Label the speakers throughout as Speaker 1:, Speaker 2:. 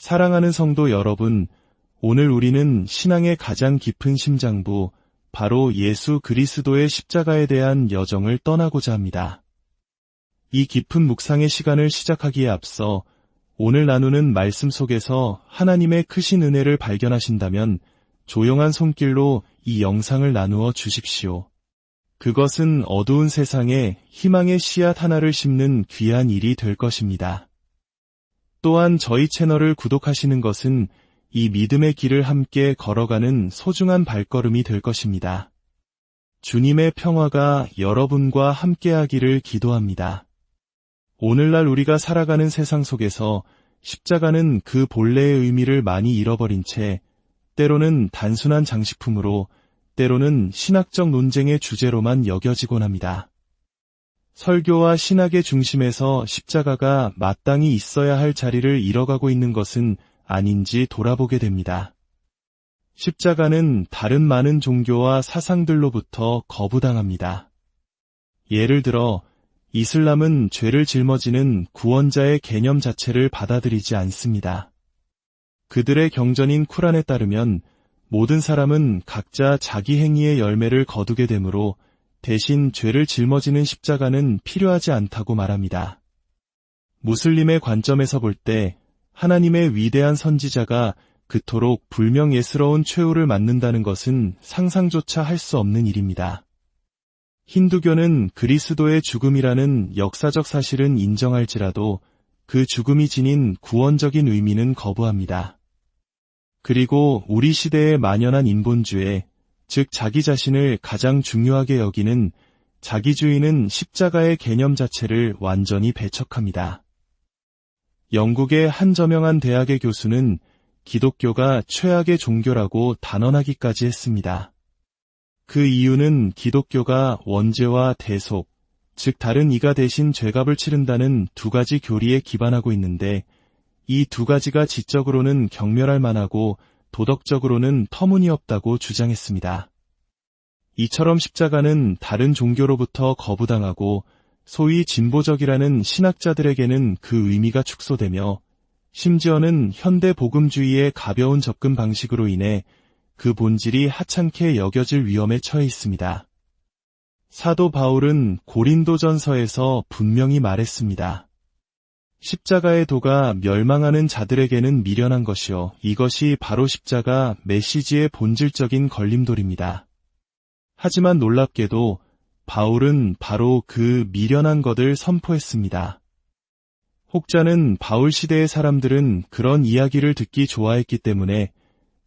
Speaker 1: 사랑하는 성도 여러분, 오늘 우리는 신앙의 가장 깊은 심장부, 바로 예수 그리스도의 십자가에 대한 여정을 떠나고자 합니다. 이 깊은 묵상의 시간을 시작하기에 앞서 오늘 나누는 말씀 속에서 하나님의 크신 은혜를 발견하신다면 조용한 손길로 이 영상을 나누어 주십시오. 그것은 어두운 세상에 희망의 씨앗 하나를 심는 귀한 일이 될 것입니다. 또한 저희 채널을 구독하시는 것은 이 믿음의 길을 함께 걸어가는 소중한 발걸음이 될 것입니다. 주님의 평화가 여러분과 함께하기를 기도합니다. 오늘날 우리가 살아가는 세상 속에서 십자가는 그 본래의 의미를 많이 잃어버린 채 때로는 단순한 장식품으로 때로는 신학적 논쟁의 주제로만 여겨지곤 합니다. 설교와 신학의 중심에서 십자가가 마땅히 있어야 할 자리를 잃어가고 있는 것은 아닌지 돌아보게 됩니다. 십자가는 다른 많은 종교와 사상들로부터 거부당합니다. 예를 들어 이슬람은 죄를 짊어지는 구원자의 개념 자체를 받아들이지 않습니다. 그들의 경전인 쿠란에 따르면 모든 사람은 각자 자기 행위의 열매를 거두게 되므로 대신 죄를 짊어지는 십자가는 필요하지 않다고 말합니다. 무슬림의 관점에서 볼 때 하나님의 위대한 선지자가 그토록 불명예스러운 최후를 맞는다는 것은 상상조차 할 수 없는 일입니다. 힌두교는 그리스도의 죽음이라는 역사적 사실은 인정할지라도 그 죽음이 지닌 구원적인 의미는 거부합니다. 그리고 우리 시대에 만연한 인본주의, 즉 자기 자신을 가장 중요하게 여기는 자기주의는 십자가의 개념 자체를 완전히 배척합니다. 영국의 한 저명한 대학의 교수는 기독교가 최악의 종교라고 단언하기까지 했습니다. 그 이유는 기독교가 원죄와 대속, 즉 다른 이가 대신 죄값을 치른다는 두 가지 교리에 기반하고 있는데 이 두 가지가 지적으로는 경멸할 만하고 도덕적으로는 터무니없다고 주장했습니다. 이처럼 십자가는 다른 종교로부터 거부당하고 소위 진보적이라는 신학자들에게는 그 의미가 축소되며 심지어는 현대 복음주의의 가벼운 접근 방식으로 인해 그 본질이 하찮게 여겨질 위험에 처해 있습니다. 사도 바울은 고린도전서에서 분명히 말했습니다. 십자가의 도가 멸망하는 자들에게는 미련한 것이요. 이것이 바로 십자가 메시지의 본질적인 걸림돌입니다. 하지만 놀랍게도 바울은 바로 그 미련한 것을 선포했습니다. 혹자는 바울 시대의 사람들은 그런 이야기를 듣기 좋아했기 때문에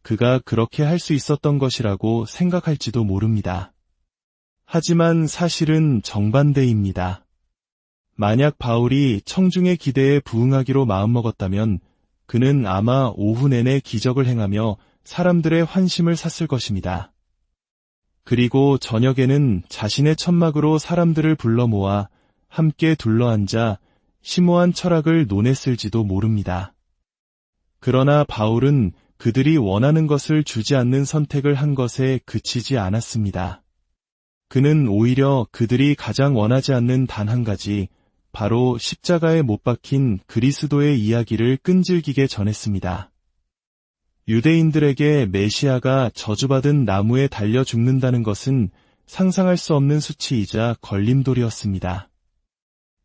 Speaker 1: 그가 그렇게 할 수 있었던 것이라고 생각할지도 모릅니다. 하지만 사실은 정반대입니다. 만약 바울이 청중의 기대에 부응하기로 마음먹었다면 그는 아마 오후 내내 기적을 행하며 사람들의 환심을 샀을 것입니다. 그리고 저녁에는 자신의 천막으로 사람들을 불러 모아 함께 둘러앉아 심오한 철학을 논했을지도 모릅니다. 그러나 바울은 그들이 원하는 것을 주지 않는 선택을 한 것에 그치지 않았습니다. 그는 오히려 그들이 가장 원하지 않는 단 한 가지, 바로 십자가에 못 박힌 그리스도의 이야기를 끈질기게 전했습니다. 유대인들에게 메시아가 저주받은 나무에 달려 죽는다는 것은 상상할 수 없는 수치이자 걸림돌이었습니다.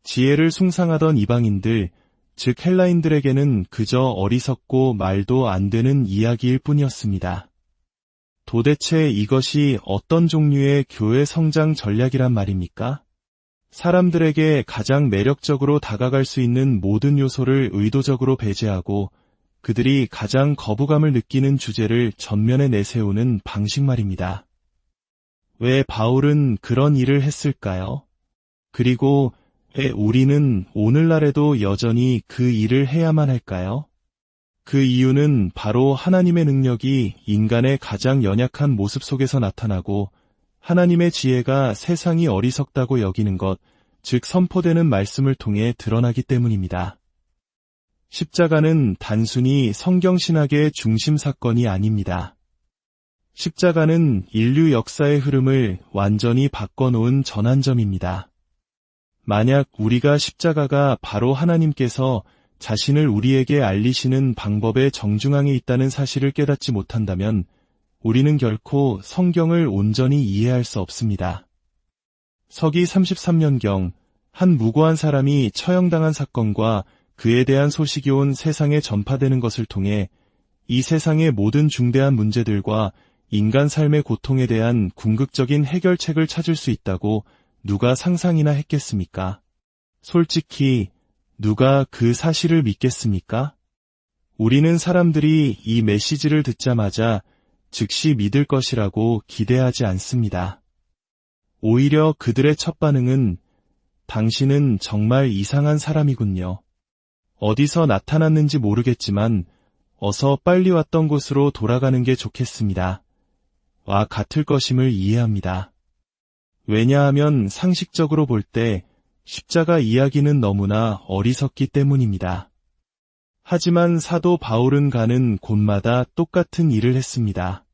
Speaker 1: 지혜를 숭상하던 이방인들, 즉 헬라인들에게는 그저 어리석고 말도 안 되는 이야기일 뿐이었습니다. 도대체 이것이 어떤 종류의 교회 성장 전략이란 말입니까? 사람들에게 가장 매력적으로 다가갈 수 있는 모든 요소를 의도적으로 배제하고 그들이 가장 거부감을 느끼는 주제를 전면에 내세우는 방식 말입니다. 왜 바울은 그런 일을 했을까요? 그리고 왜 우리는 오늘날에도 여전히 그 일을 해야만 할까요? 그 이유는 바로 하나님의 능력이 인간의 가장 연약한 모습 속에서 나타나고 하나님의 지혜가 세상이 어리석다고 여기는 것, 즉 선포되는 말씀을 통해 드러나기 때문입니다. 십자가는 단순히 성경신학의 중심 사건이 아닙니다. 십자가는 인류 역사의 흐름을 완전히 바꿔놓은 전환점입니다. 만약 우리가 십자가가 바로 하나님께서 자신을 우리에게 알리시는 방법의 정중앙에 있다는 사실을 깨닫지 못한다면 우리는 결코 성경을 온전히 이해할 수 없습니다. 서기 33년경 한 무고한 사람이 처형당한 사건과 그에 대한 소식이 온 세상에 전파되는 것을 통해 이 세상의 모든 중대한 문제들과 인간 삶의 고통에 대한 궁극적인 해결책을 찾을 수 있다고 누가 상상이나 했겠습니까? 솔직히 누가 그 사실을 믿겠습니까? 우리는 사람들이 이 메시지를 듣자마자 즉시 믿을 것이라고 기대하지 않습니다. 오히려 그들의 첫 반응은 당신은 정말 이상한 사람이군요. 어디서 나타났는지 모르겠지만 어서 빨리 왔던 곳으로 돌아가는 게 좋겠습니다. 와 같을 것임을 이해합니다. 왜냐하면 상식적으로 볼 때 십자가 이야기는 너무나 어리석기 때문입니다. 하지만 사도 바울은 가는 곳마다 똑같은 일을 했습니다.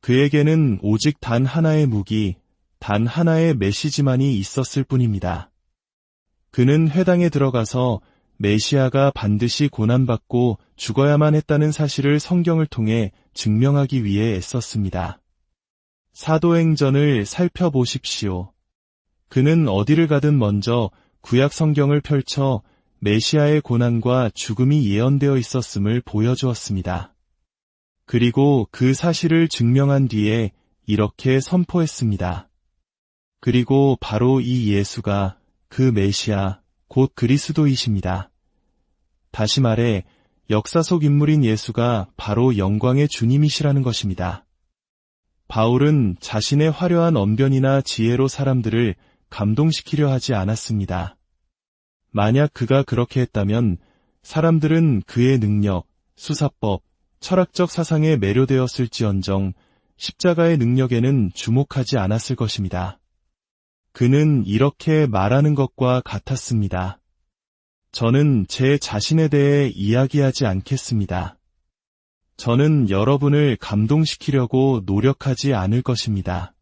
Speaker 1: 그에게는 오직 단 하나의 무기, 단 하나의 메시지만이 있었을 뿐입니다. 그는 회당에 들어가서 메시아가 반드시 고난받고 죽어야만 했다는 사실을 성경을 통해 증명하기 위해 애썼습니다. 사도행전을 살펴보십시오. 그는 어디를 가든 먼저 구약 성경을 펼쳐 메시아의 고난과 죽음이 예언되어 있었음을 보여주었습니다. 그리고 그 사실을 증명한 뒤에 이렇게 선포했습니다. 그리고 바로 이 예수가 그 메시아, 곧 그리스도이십니다. 다시 말해, 역사 속 인물인 예수가 바로 영광의 주님이시라는 것입니다. 바울은 자신의 화려한 언변이나 지혜로 사람들을 감동시키려 하지 않았습니다. 만약 그가 그렇게 했다면 사람들은 그의 능력, 수사법, 철학적 사상에 매료되었을지언정 십자가의 능력에는 주목하지 않았을 것입니다. 그는 이렇게 말하는 것과 같았습니다. 저는 제 자신에 대해 이야기하지 않겠습니다. 저는 여러분을 감동시키려고 노력하지 않을 것입니다.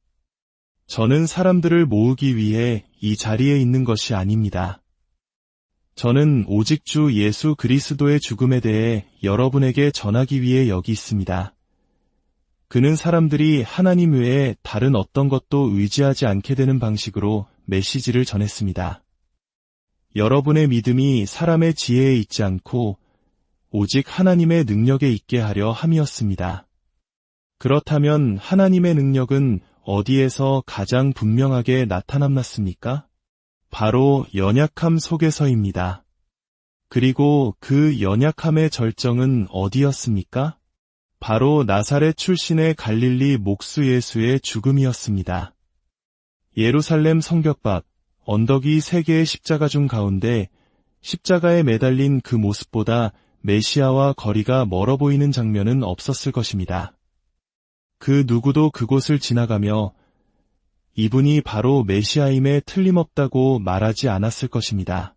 Speaker 1: 저는 사람들을 모으기 위해 이 자리에 있는 것이 아닙니다. 저는 오직 주 예수 그리스도의 죽음에 대해 여러분에게 전하기 위해 여기 있습니다. 그는 사람들이 하나님 외에 다른 어떤 것도 의지하지 않게 되는 방식으로 메시지를 전했습니다. 여러분의 믿음이 사람의 지혜에 있지 않고 오직 하나님의 능력에 있게 하려 함이었습니다. 그렇다면 하나님의 능력은 어디에서 가장 분명하게 나타났습니까? 바로 연약함 속에서입니다. 그리고 그 연약함의 절정은 어디였습니까? 바로 나사렛 출신의 갈릴리 목수 예수의 죽음이었습니다. 예루살렘 성벽 밖 언덕이 세 개의 십자가 중 가운데 십자가에 매달린 그 모습보다 메시아와 거리가 멀어 보이는 장면은 없었을 것입니다. 그 누구도 그곳을 지나가며 이분이 바로 메시아임에 틀림없다고 말하지 않았을 것입니다.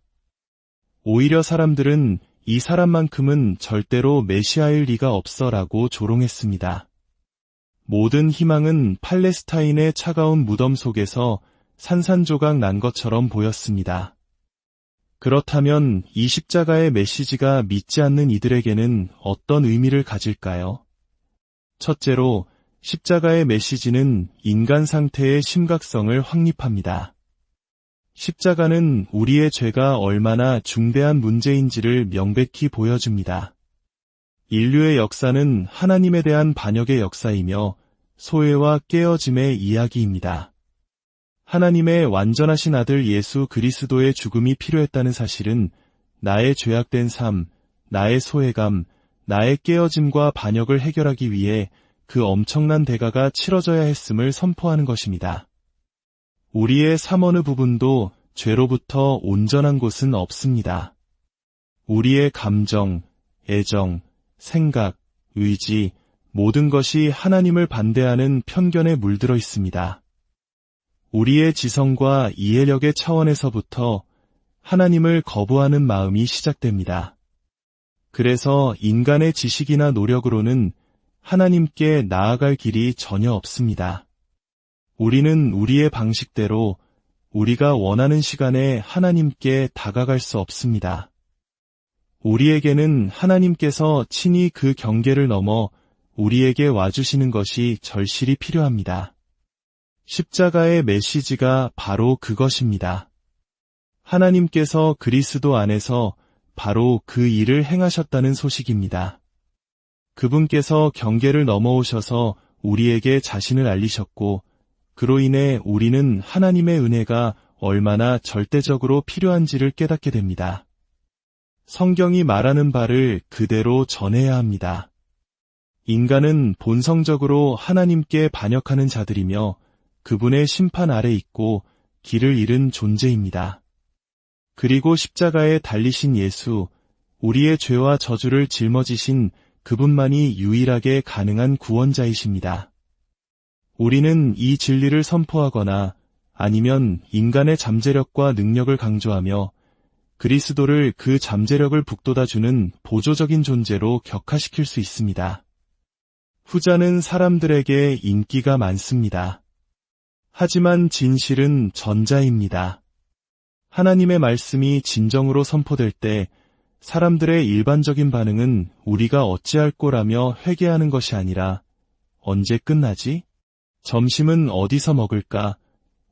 Speaker 1: 오히려 사람들은 이 사람만큼은 절대로 메시아일 리가 없어라고 조롱했습니다. 모든 희망은 팔레스타인의 차가운 무덤 속에서 산산조각 난 것처럼 보였습니다. 그렇다면 이 십자가의 메시지가 믿지 않는 이들에게는 어떤 의미를 가질까요? 첫째로, 십자가의 메시지는 인간 상태의 심각성을 확립합니다. 십자가는 우리의 죄가 얼마나 중대한 문제인지를 명백히 보여줍니다. 인류의 역사는 하나님에 대한 반역의 역사이며 소외와 깨어짐의 이야기입니다. 하나님의 완전하신 아들 예수 그리스도의 죽음이 필요했다는 사실은 나의 죄악된 삶, 나의 소외감, 나의 깨어짐과 반역을 해결하기 위해 그 엄청난 대가가 치러져야 했음을 선포하는 것입니다. 우리의 삶 어느 부분도 죄로부터 온전한 곳은 없습니다. 우리의 감정, 애정, 생각, 의지, 모든 것이 하나님을 반대하는 편견에 물들어 있습니다. 우리의 지성과 이해력의 차원에서부터 하나님을 거부하는 마음이 시작됩니다. 그래서 인간의 지식이나 노력으로는 하나님께 나아갈 길이 전혀 없습니다. 우리는 우리의 방식대로 우리가 원하는 시간에 하나님께 다가갈 수 없습니다. 우리에게는 하나님께서 친히 그 경계를 넘어 우리에게 와주시는 것이 절실히 필요합니다. 십자가의 메시지가 바로 그것입니다. 하나님께서 그리스도 안에서 바로 그 일을 행하셨다는 소식입니다. 그분께서 경계를 넘어오셔서 우리에게 자신을 알리셨고, 그로 인해 우리는 하나님의 은혜가 얼마나 절대적으로 필요한지를 깨닫게 됩니다. 성경이 말하는 바를 그대로 전해야 합니다. 인간은 본성적으로 하나님께 반역하는 자들이며 그분의 심판 아래 있고 길을 잃은 존재입니다. 그리고 십자가에 달리신 예수, 우리의 죄와 저주를 짊어지신 그분만이 유일하게 가능한 구원자이십니다. 우리는 이 진리를 선포하거나 아니면 인간의 잠재력과 능력을 강조하며 그리스도를 그 잠재력을 북돋아주는 보조적인 존재로 격화시킬 수 있습니다. 후자는 사람들에게 인기가 많습니다. 하지만 진실은 전자입니다. 하나님의 말씀이 진정으로 선포될 때 사람들의 일반적인 반응은 우리가 어찌할 꼬라며 회개하는 것이 아니라 언제 끝나지? 점심은 어디서 먹을까?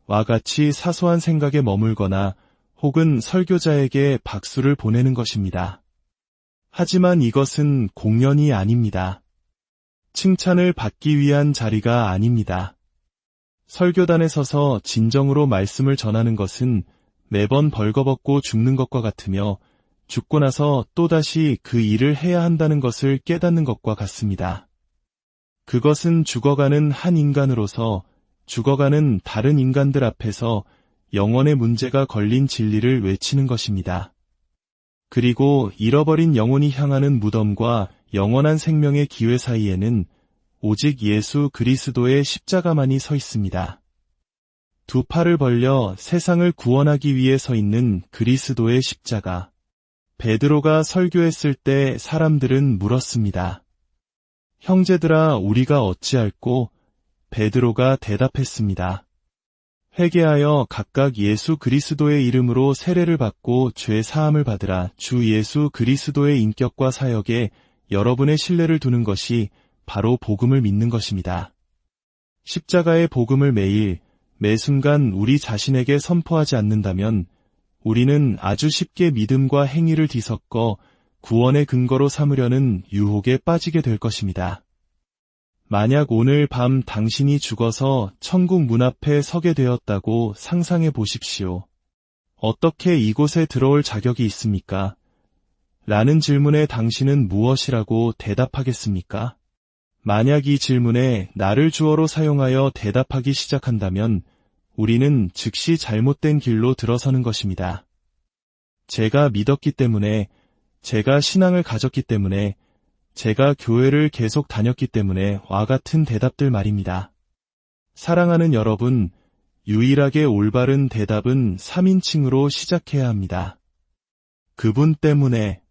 Speaker 1: 와 같이 사소한 생각에 머물거나 혹은 설교자에게 박수를 보내는 것입니다. 하지만 이것은 공연이 아닙니다. 칭찬을 받기 위한 자리가 아닙니다. 설교단에 서서 진정으로 말씀을 전하는 것은 매번 벌거벗고 죽는 것과 같으며 죽고 나서 또다시 그 일을 해야 한다는 것을 깨닫는 것과 같습니다. 그것은 죽어가는 한 인간으로서 죽어가는 다른 인간들 앞에서 영원의 문제가 걸린 진리를 외치는 것입니다. 그리고 잃어버린 영혼이 향하는 무덤과 영원한 생명의 기회 사이에는 오직 예수 그리스도의 십자가만이 서 있습니다. 두 팔을 벌려 세상을 구원하기 위해 서 있는 그리스도의 십자가. 베드로가 설교했을 때 사람들은 물었습니다. 형제들아 우리가 어찌할꼬? 베드로가 대답했습니다. 회개하여 각각 예수 그리스도의 이름으로 세례를 받고 죄 사함을 받으라 주 예수 그리스도의 인격과 사역에 여러분의 신뢰를 두는 것이 바로 복음을 믿는 것입니다. 십자가의 복음을 매일 매 순간 우리 자신에게 선포하지 않는다면 우리는 아주 쉽게 믿음과 행위를 뒤섞어 구원의 근거로 삼으려는 유혹에 빠지게 될 것입니다. 만약 오늘 밤 당신이 죽어서 천국 문 앞에 서게 되었다고 상상해 보십시오. 어떻게 이곳에 들어올 자격이 있습니까? 라는 질문에 당신은 무엇이라고 대답하겠습니까? 만약 이 질문에 나를 주어로 사용하여 대답하기 시작한다면 우리는 즉시 잘못된 길로 들어서는 것입니다. 제가 믿었기 때문에, 제가 신앙을 가졌기 때문에, 제가 교회를 계속 다녔기 때문에 와 같은 대답들 말입니다. 사랑하는 여러분, 유일하게 올바른 대답은 3인칭으로 시작해야 합니다. 그분 때문에,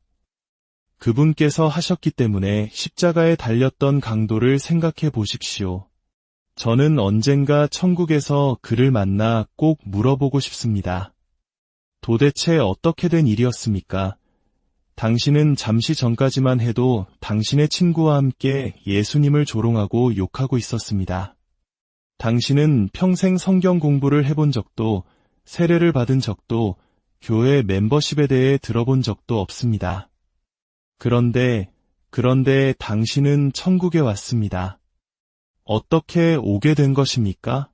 Speaker 1: 그분께서 하셨기 때문에 십자가에 달렸던 강도를 생각해 보십시오. 저는 언젠가 천국에서 그를 만나 꼭 물어보고 싶습니다. 도대체 어떻게 된 일이었습니까? 당신은 잠시 전까지만 해도 당신의 친구와 함께 예수님을 조롱하고 욕하고 있었습니다. 당신은 평생 성경 공부를 해본 적도 세례를 받은 적도 교회 멤버십에 대해 들어본 적도 없습니다. 그런데, 그런데 당신은 천국에 왔습니다. 어떻게 오게 된 것입니까?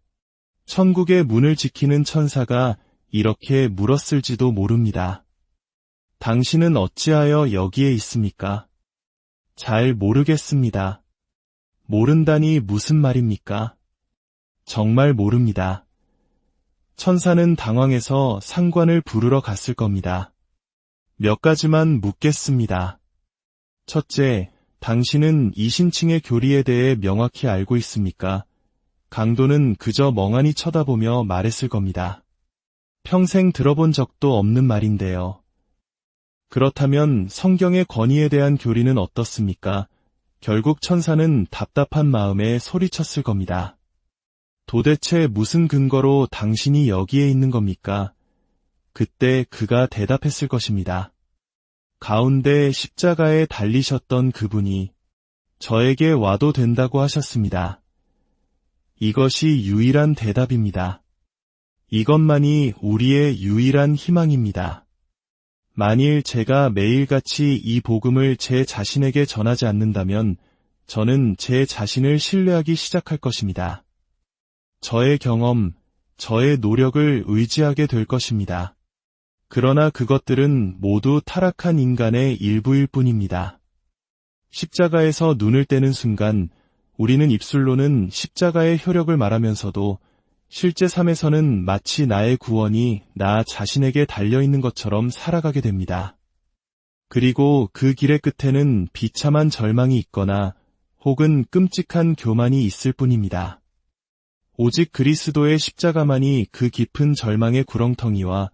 Speaker 1: 천국의 문을 지키는 천사가 이렇게 물었을지도 모릅니다. 당신은 어찌하여 여기에 있습니까? 잘 모르겠습니다. 모른다니 무슨 말입니까? 정말 모릅니다. 천사는 당황해서 상관을 부르러 갔을 겁니다. 몇 가지만 묻겠습니다. 첫째, 당신은 이신칭의 교리에 대해 명확히 알고 있습니까? 강도는 그저 멍하니 쳐다보며 말했을 겁니다. 평생 들어본 적도 없는 말인데요. 그렇다면 성경의 권위에 대한 교리는 어떻습니까? 결국 천사는 답답한 마음에 소리쳤을 겁니다. 도대체 무슨 근거로 당신이 여기에 있는 겁니까? 그때 그가 대답했을 것입니다. 가운데 십자가에 달리셨던 그분이 저에게 와도 된다고 하셨습니다. 이것이 유일한 대답입니다. 이것만이 우리의 유일한 희망입니다. 만일 제가 매일같이 이 복음을 제 자신에게 전하지 않는다면 저는 제 자신을 신뢰하기 시작할 것입니다. 저의 경험, 저의 노력을 의지하게 될 것입니다. 그러나 그것들은 모두 타락한 인간의 일부일 뿐입니다. 십자가에서 눈을 떼는 순간 우리는 입술로는 십자가의 효력을 말하면서도 실제 삶에서는 마치 나의 구원이 나 자신에게 달려있는 것처럼 살아가게 됩니다. 그리고 그 길의 끝에는 비참한 절망이 있거나 혹은 끔찍한 교만이 있을 뿐입니다. 오직 그리스도의 십자가만이 그 깊은 절망의 구렁텅이와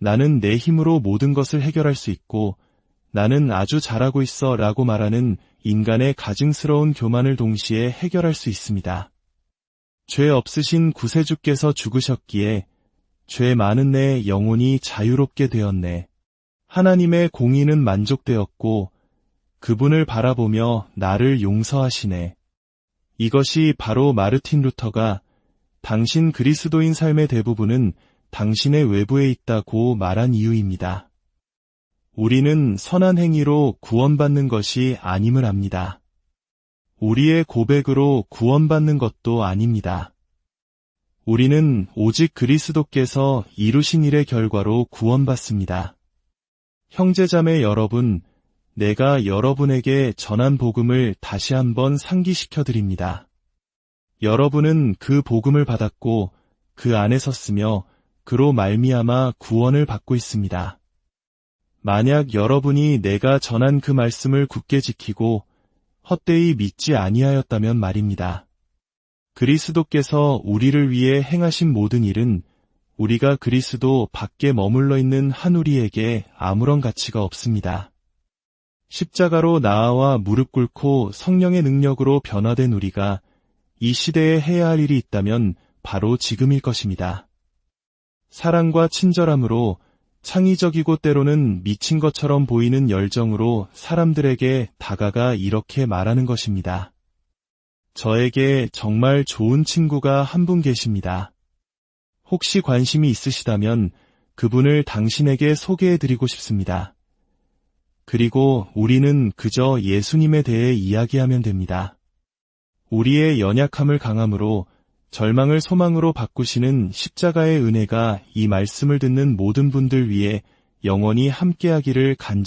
Speaker 1: 나는 내 힘으로 모든 것을 해결할 수 있고 나는 아주 잘하고 있어 라고 말하는 인간의 가증스러운 교만을 동시에 해결할 수 있습니다. 죄 없으신 구세주께서 죽으셨기에 죄 많은 내 영혼이 자유롭게 되었네. 하나님의 공의는 만족되었고 그분을 바라보며 나를 용서하시네. 이것이 바로 마르틴 루터가 당신 그리스도인 삶의 대부분은 당신의 외부에 있다고 말한 이유입니다. 우리는 선한 행위로 구원받는 것이 아님을 압니다. 우리의 고백으로 구원받는 것도 아닙니다. 우리는 오직 그리스도께서 이루신 일의 결과로 구원받습니다. 형제자매 여러분, 내가 여러분에게 전한 복음을 다시 한번 상기시켜 드립니다. 여러분은 그 복음을 받았고 그 안에 섰으며 그로 말미암아 구원을 받고 있습니다. 만약 여러분이 내가 전한 그 말씀을 굳게 지키고 헛되이 믿지 아니하였다면 말입니다. 그리스도께서 우리를 위해 행하신 모든 일은 우리가 그리스도 밖에 머물러 있는 한 우리에게 아무런 가치가 없습니다. 십자가로 나아와 무릎 꿇고 성령의 능력으로 변화된 우리가 이 시대에 해야 할 일이 있다면 바로 지금일 것입니다. 사랑과 친절함으로 창의적이고 때로는 미친 것처럼 보이는 열정으로 사람들에게 다가가 이렇게 말하는 것입니다. 저에게 정말 좋은 친구가 한 분 계십니다. 혹시 관심이 있으시다면 그분을 당신에게 소개해 드리고 싶습니다. 그리고 우리는 그저 예수님에 대해 이야기하면 됩니다. 우리의 연약함을 강함으로 절망을 소망으로 바꾸시는 십자가의 은혜가 이 말씀을 듣는 모든 분들 위해 영원히 함께하기를 간절히